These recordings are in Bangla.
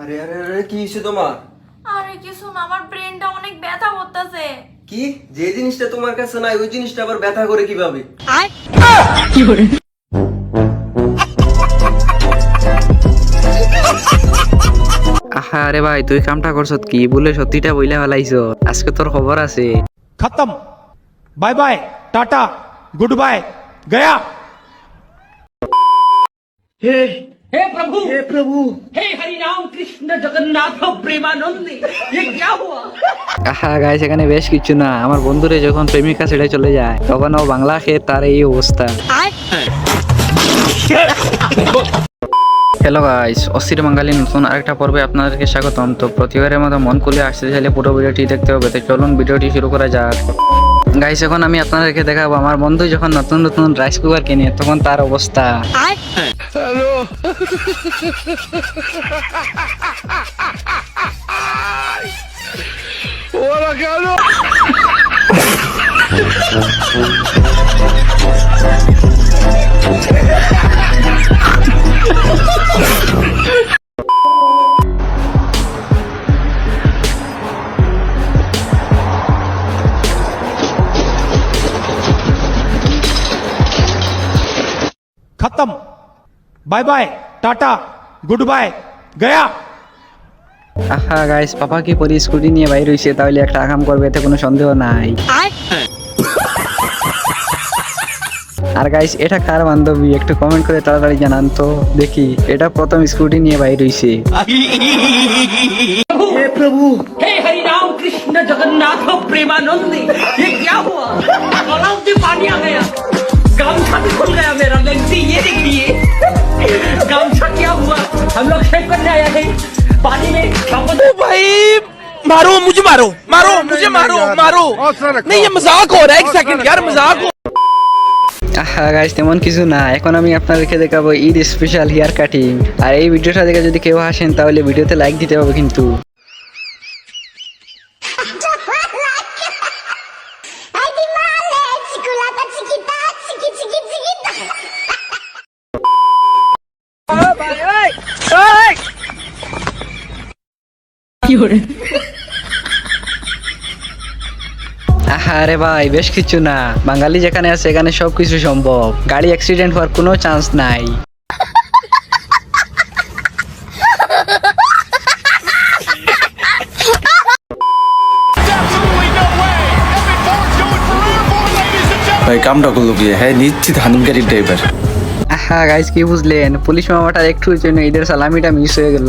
আরে আরে আরে কি হইছে তোমার? আরে কিছু না আমার ব্রেনটা অনেক ব্যথা করতেছে। কি? যে জিনিসটা তোমার কাছে নাই ওই জিনিসটা আবার ব্যথা করে কীভাবে? কি করে আরে ভাই তুই কামটা করছত কি? বলে সত্যিটা বইলে ফেলাইছ। আজকে তোর খবর আছে। খতম। Bye bye tata good bye Gaya. হে हे प्रभु হে প্রভু हे हरि राम कृष्ण जगन्नाथ प्रेमानंद ये क्या हुआ আহা গাই সেখানে বেশ কিছু না আমার বন্ধুরে যখন প্রেমিকা ছেড়ে চলে যায় তখন ও বাংলা খেয়ে তার এই অবস্থা হ্যালো গাইস অস্থির বাঙালি নতুন আরেকটা পর্বে আপনাদেরকে স্বাগতম তো প্রতিবারের মতো মন খুলে আসতে চাইলে পুরো ভিডিওটি দেখতে হবে তো চলুন ভিডিওটি শুরু করা যাক গাইস এখন আমি আপনাদেরকে দেখাবো আমার বন্ধু যখন নতুন নতুন রাইস কুকার কিনে তখন তার অবস্থা। खत्म bye bye tata good bye गया আহা গাইস পাপা কি পরি স্কুটি নিয়ে বাইর হইছে তাহলে একটা আকাম করবে এতে কোনো সন্দেহ নাই আর গাইস এটা কার বান্ধবী একটু কমেন্ট করে তাড়াতাড়ি জানান তো দেখি এটা প্রথম স্কুটি নিয়ে বাইর হইছে হে প্রভু हे हरि राम कृष्ण जगन्नाथ प्रेमानंद ये क्या हुआ गलाव से पानी आ गया गामछा भी खुल गया मेरा लेंसी ये देखिए गामछा क्या हुआ हम लोग शेव करने आए हैं पानी में भाई मारो मुझे मारो मारो मुझे मारो मारो नहीं ये मजाक हो रहा है एक सेकंड यार मजाक हो আহা গাইস তেমন কিছু না এখন আমি আপনাদেরকে দেখাবো ঈদ স্পেশাল হেয়ার কাটিং আর এই ভিডিওটা দেখে যদি কেউ হাসেন তাহলে ভিডিওতে লাইক দিতে হবে কিন্তু আরে ভাই বেশ কিছু না। বাঙালি যেখানে আছে এখানে সবকিছু সম্ভব। গাড়ি অ্যাক্সিডেন্ট হওয়ার কোনো চান্স নাই। ভাই কামটা করল কি? হ্যাঁ নিশ্চিত হানিমকারী ড্রাইভার আহা গাইস কি বুঝলেন? পুলিশ মামাটার একটু জন্য ঈদের সালামিটা মিস হয়ে গেল।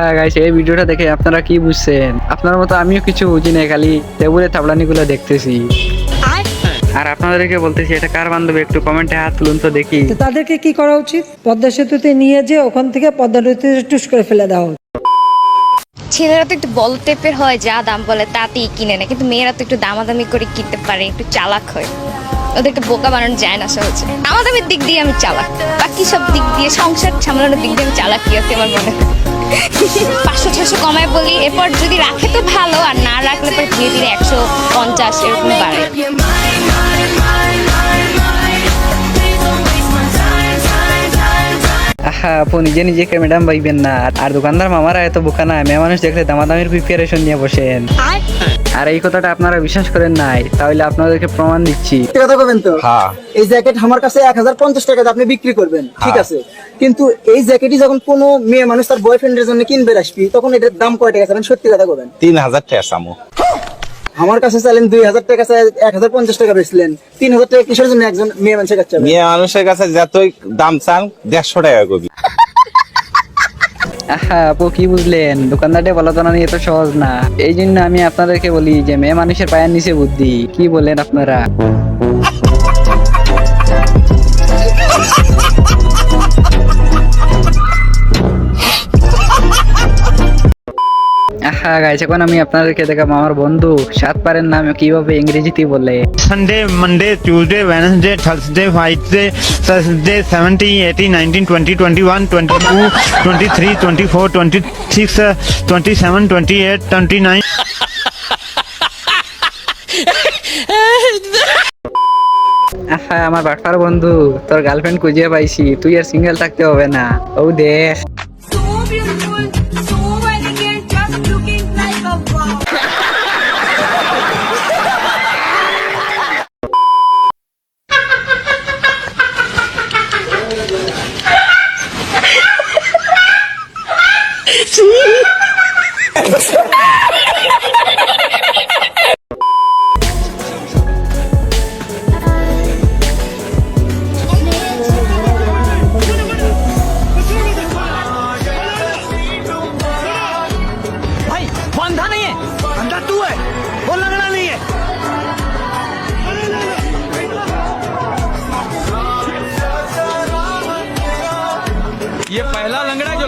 আহা গাইস এই ভিডিওটা দেখে আপনারা কি বুঝছেন? আপনার মতো আমিও কিছু বুঝি না খালি টেবুলে থাবলানিগুলো দেখতেছি। আর? আপনাদেরকে বলতেছি এটা কার বান্ধবী? একটু কমেন্টে হাত তুলুন তো দেখি। তো তাদেরকে কি করা উচিত? পদ্মা সেতুতে নিয়ে যে ওখান থেকে পদ্মা নদীতে টুস করে ফেলে দেওয়া উচিত। ছেলেরা তো একটু বল টাইপের হয় যা দাম বলে তাতেই কিনে নেয়। কিন্তু মেয়েরা তো একটু দামাদামি করে কিনতে পারে একটু চালাক হয়। ওদেরকে বোকা বানানো যায় না সহজে দামাদামির দিক দিয়ে আমি চালাক। বাকি সব দিক দিয়ে সংসার সামলানোর দিক দিয়ে আমি চালাক কি আছে আমার মনে? হয় পাঁচশো ছশো কমায় বলি এরপর যদি রাখে তো ভালো আর না রাখলে পর ধীরে ধীরে একশো পঞ্চাশ এরকম বাড়ে। আহা আপু নিজে নিজেকে ম্যাডাম ভাইবেন না। আর দোকানদার মামারা এত বোকা না মেয়ে মানুষ দেখলে দামাদামির প্রিপারেশন নিয়ে বসেন। আর এই কথাটা আপনারা বিশ্বাস করেন নাই তাহলে আপনাদেরকে প্রমাণ দিচ্ছি। সত্যি কথা বলবেন তো? হ্যাঁ। এই জ্যাকেট আমার কাছে এক হাজার পঞ্চাশ টাকাতে আপনি বিক্রি করবেন ঠিক আছে? কিন্তু এই জ্যাকেটই যখন কোনো মেয়ে মানুষ তার বয়ফ্রেন্ডের জন্য কিনবে আসবি তখন এটার দাম কয় টাকা চাবেন সত্যি কথা বলবেন তিন হাজার টাকা সামো আমার কাছে চাইলেন দুই হাজার টাকা চাই এক হাজার পঞ্চাশ টাকা বেচলেন। তিন হাজার টাকা কিসের জন্য একজন মেয়ে মানুষের কাছে মেয়ে মানুষের কাছে যতই দাম চান দেড়শো টাকা কবি আহা, আপু, কি বুঝলেন? দোকানদারটা বলা তো না নিয়ে তো সহজ না। এই জন্য আমি আপনাদেরকে বলি যে, মেয়ে মানুষের পায়ের নিচে বুদ্ধি। কি বলেন আপনারা? হ্যাঁ গাইস এখন আমি আপনাদেরকে দেখাবো আমার বন্ধু। সাত পারের নাম কীভাবে ইংরেজিতে বলে Sunday Monday Tuesday Wednesday Thursday Friday Saturday seventy eighty nineteen twenty twenty one twenty two twenty three twenty four twenty six twenty seven twenty eight twenty nine হ্যাঁ আমার বাটপার বন্ধু তোর গার্লফ্রেন্ড খুঁজে পাইছি তুই আর সিঙ্গেল থাকতে হবে না। ও দেখ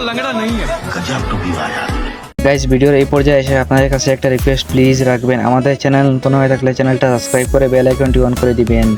पहला लंगड़ा जो लंगड़ा नहीं है গাইজ ভিডিওর এই পর্যায়ে এসে আপনাদের কাছে একটা রিকোয়েস্ট প্লিজ রাখবেন আমাদের চ্যানেল নতুন হয়ে থাকলে চ্যানেলটা সাবস্ক্রাইব করে বেল আইকনটি অন করে দিবেন